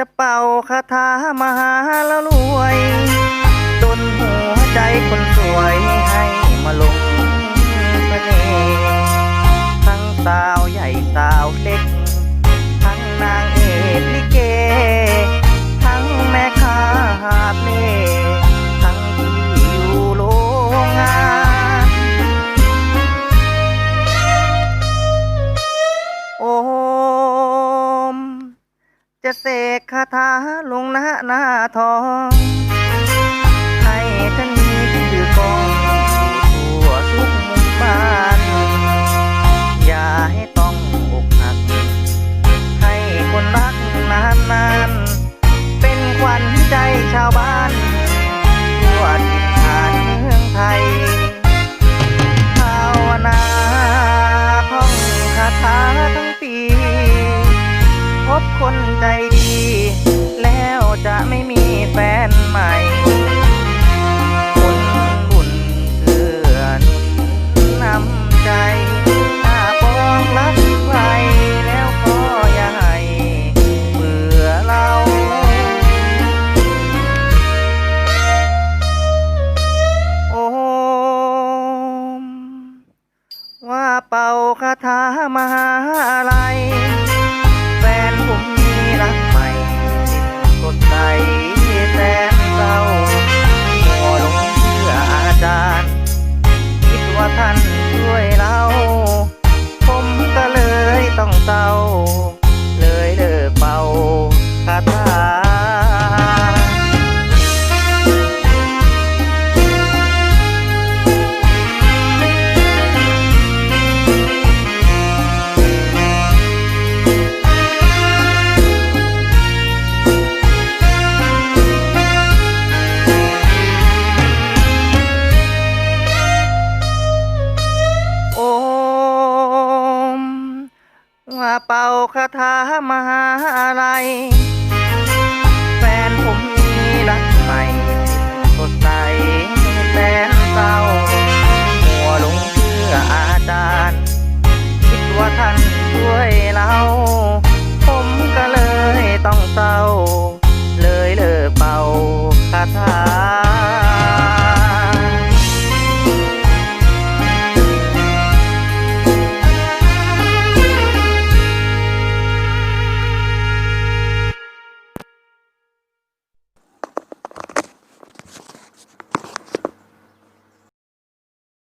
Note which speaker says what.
Speaker 1: จะเป่าคาถามหาแล้วรวยดนหัวใจคนสวยให้มาลงเสน่ห์ทั้งสาวใหญ่สาวเล็ก ทั้งนางเอกลิเก จะเสกคาถาลงหน้าหน้าทองให้ท่านมีชื่อกองทั่วทุกมุมบ้าน อย่าให้ต้องอกหัก ให้คนรักนานนานเป็นขวัญใจชาวบ้านทั่วทิศฐานเมืองไทย คนใจดี แล้วจะไม่มีแฟนใหม่คนบุญเกื้อนุนนำใจ ถ้าปองรักใครแล้วก็อย่าให้เบื่อเราโอมว่าเป่าคาถามหาอะ เป่าคาถามหาอะ